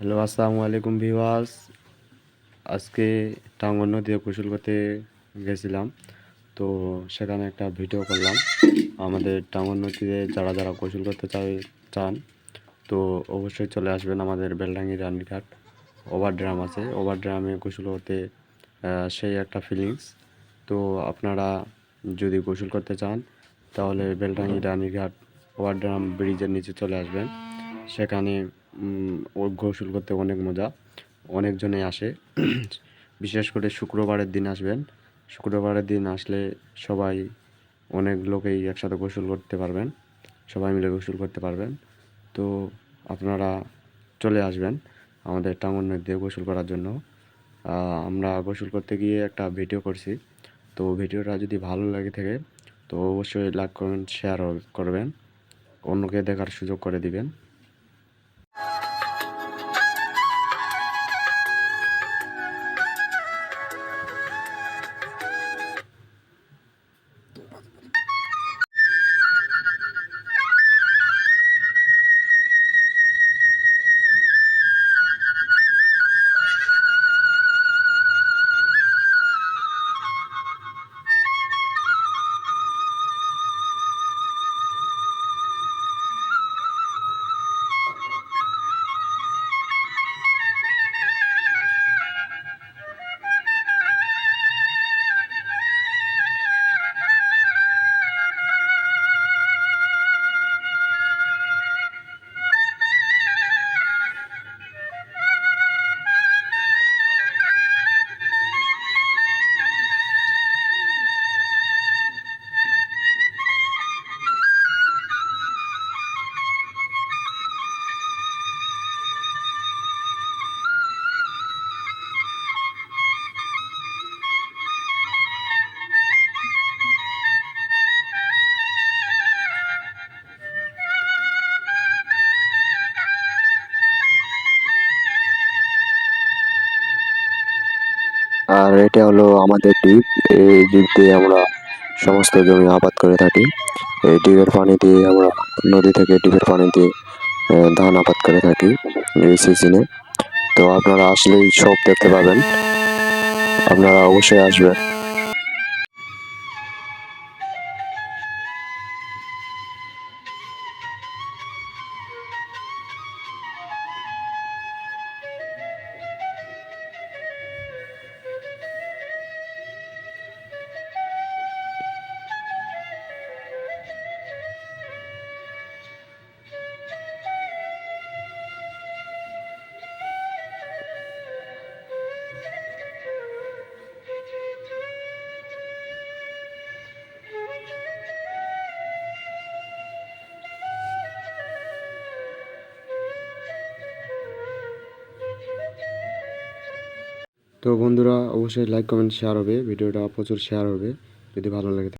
Hello, আসসালামু আলাইকুম viewers আজকে টাঙ্গন নদীতে গোসল করতে গেছিলাম। তো সেখানে একটা ভিডিও করলাম। আমাদের টাঙ্গন নদীতে যারা যারা গোসল করতে চাই, চান, তো অবশ্যই চলে আসবেন আমাদের বেলডাঙ্গি রানীঘাট ওভার ড্রাম আছে। ওভার ড্রামে গোসল করতে সেই একটা ফিলিংস তো আপনারা যদি গোসল করতে চান, তাহলে বেলডাঙ্গি রানীঘাট ওভার ড্রাম ব্রিজের নিচে চলে আসবেন। সেখানে গোসল করতে অনেক মজা। অনেকজনে আসে। বিশেষ করে শুক্রবারের দিন আসবেন। শুক্রবারের দিন আসলে সবাই অনেক লোকেই একসাথে গোসল করতে পারবেন। সবাই মিলে গোসল করতে পারবেন। তো আপনারা চলে আসবেন আমাদের টাঙ্গন নদীতে গোসল করার জন্য। আমরা গোসল করতে গিয়ে একটা ভিডিও করছি। তো ভিডিওটা যদি ভালো লাগে থাকে, তো অবশ্যই লাইক, কমেন্ট শেয়ার করবেন। অন্যকে দেখার সুযোগ করে দিবেন। আর এটা হলো আমাদের দ্বীপ। এই দ্বীপ দিয়ে আমরা সমস্ত জমি আবাদ করে থাকি। এই ডিপের পানি দিয়ে আমরা নদী থেকে ডিপের পানি দিয়ে ধান আবাদ করে থাকি এই সিজনে তো আপনারা আসলেই সব দেখতে পাবেন। আপনারা অবশ্যই আসবেন। তো বন্ধুরা অবশ্যই লাইক কমেন্ট শেয়ার হবে। ভিডিওটা প্রচুর শেয়ার হবে। যদি ভালো লাগে